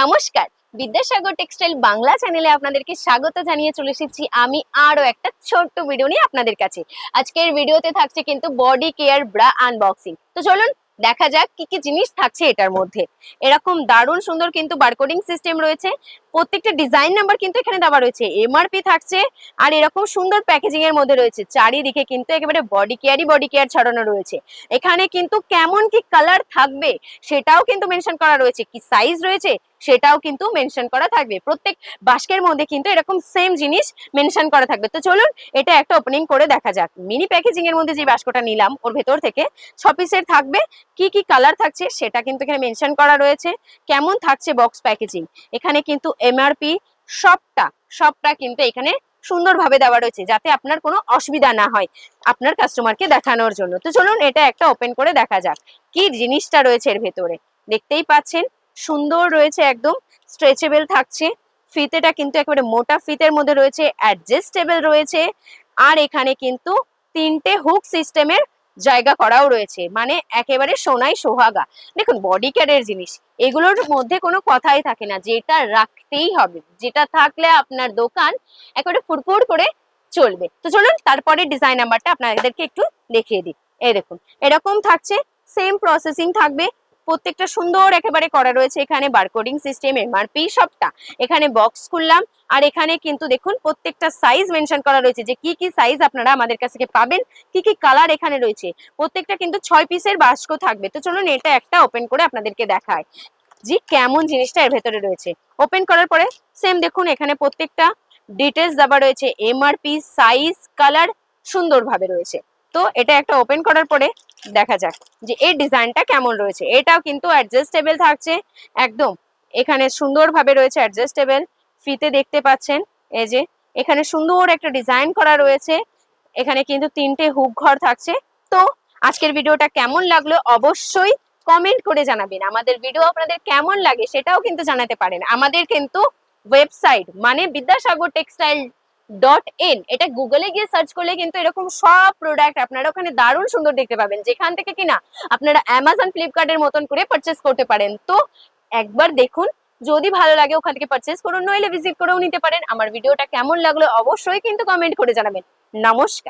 নমস্কার। বিদ্যাসাগর টেক্সটাইল বাংলা চ্যানেলে আপনাদেরকে স্বাগত জানিয়ে চলে এসেছি আমি আরও একটা ছোট্ট ভিডিও নিয়ে আপনাদের কাছে। আজকের ভিডিওতে থাকছে কিন্তু বডি কেয়ার ব্রা আনবক্সিং তো চলুন দেখা যাক কি কি জিনিস থাকছে এটার মধ্যে। এরকম দারুণ সুন্দর কিন্তু বারকোডিং সিস্টেম রয়েছে। প্রত্যেকটা ডিজাইন নাম্বার কিন্তু এখানে দেওয়া রয়েছে। এমআরপি থাকছে আর এরকম সুন্দর প্যাকেজিং এর মধ্যে রয়েছে। চারিদিকে কিন্তু একেবারে বডি কেয়ারই বডি কেয়ার ছড়ানো রয়েছে। এখানে কিন্তু কেমন কি কালার থাকবে সেটাও কিন্তু মেনশন করা রয়েছে। কি সাইজ রয়েছে সেটাও কিন্তু মেনশন করা থাকবে। প্রত্যেক বাস্কের মধ্যে কিন্তু এরকম সেম জিনিস মেনশন করা থাকবে। তো চলুন এটা একটা ওপেনিং করে দেখা যাক। মিনি প্যাকেজিং এর মধ্যে যে বাস্কটা নিলাম, ওর ভেতর থেকে ছ পিসের থাকবে। কি কি কালার থাকছে সেটা কিন্তু এখানে মেনশন করা রয়েছে। কেমন থাকছে বক্স প্যাকেজিং এখানে কিন্তু এমআরপি সবটা সবটা কিন্তু এখানে সুন্দরভাবে দেওয়া রয়েছে যাতে আপনার কোনো অসুবিধা না হয় আপনার কাস্টমারকে দেখানোর জন্য। তো চলুন এটা একটা ওপেন করে দেখা যাক কি জিনিসটা রয়েছে এর ভেতরে। দেখতেই পাচ্ছেন, সুন্দর রয়েছে একদম স্ট্রেচেবল থাকছে। ফিতেটা কিন্তু একেবারে মোটা ফিতের মধ্যে রয়েছে অ্যাডজাস্টেবল রয়েছে। আর এখানে কিন্তু তিনটে হুক সিস্টেমের জায়গা করাও রয়েছে। মানে একেবারে সোনাই সোহাগা। দেখুন বডি কেয়ারের জিনিস, এগুলোর মধ্যে কোনো কথাই থাকে না। যেটা রাখতেই হবে, যেটা থাকলে আপনার দোকান একেবারে ফুরফুর করে চলবে। তো চলুন, তারপরে ডিজাইন নাম্বারটা আপনাদেরকে একটু দেখিয়ে দিই। এই দেখুন, এরকম থাকছে সেম প্রসেসিং থাকবে। প্রত্যেকটা সুন্দর একেবারে করা রয়েছে এখানে বারকোডিং সিস্টেম এমআরপি সবটা। এখানে বক্স খুললাম, আর এখানে কিন্তু দেখুন প্রত্যেকটা সাইজ মেনশন করা রয়েছে যে কি কি সাইজ আপনারা আমাদের কাছ থেকে পাবেন, কি কি কালার এখানে রয়েছে। প্রত্যেকটা কিন্তু ছয় পিসের বাস্ক থাকবে। তো চলুন এটা একটা ওপেন করে আপনাদেরকে দেখায় যে কেমন জিনিসটা এর ভেতরে রয়েছে। ওপেন করার পরে সেম দেখুন এখানে প্রত্যেকটা ডিটেলস দেওয়া রয়েছে। এমআরপি সাইজ কালার সুন্দরভাবে রয়েছে। তো এটা একটা ওপেন করার পরে দেখা যাক যে এই ডিজাইনটা কেমন রয়েছে। এটাও কিন্তু অ্যাডজাস্টেবল থাকছে। একদম, এখানে সুন্দরভাবে রয়েছে অ্যাডজাস্টেবল ফিতে দেখতে পাচ্ছেন, এই যে, এখানে সুন্দর একটা ডিজাইন করা রয়েছে। এখানে কিন্তু তিনটে হুক ঘর থাকছে। তো আজকের ভিডিওটা কেমন লাগল অবশ্যই কমেন্ট করে জানাবেন। আমাদের ভিডিও আপনাদের কেমন লাগে সেটাও কিন্তু জানাতে পারেন। আমাদের কিন্তু ওয়েবসাইট মানে বিদ্যাসাগর টেক্সটাইল ডট ইন এটা গুগলে গিয়ে সার্চ করলে কিন্তু এরকম সব প্রোডাক্ট আপনারা ওখানে দারুণ সুন্দর দেখতে পাবেন। যেখান থেকে কিনা আপনারা অ্যামাজন ফ্লিপকার্টের মতন করে পারচেস করতে পারেন। তো একবার দেখুন, যদি ভালো লাগে ওখান থেকে পারচেস করুন, নইলে ভিজিট করেও নিতে পারেন। আমার ভিডিওটা কেমন লাগল অবশ্যই কিন্তু কমেন্ট করে জানাবেন। নমস্কার।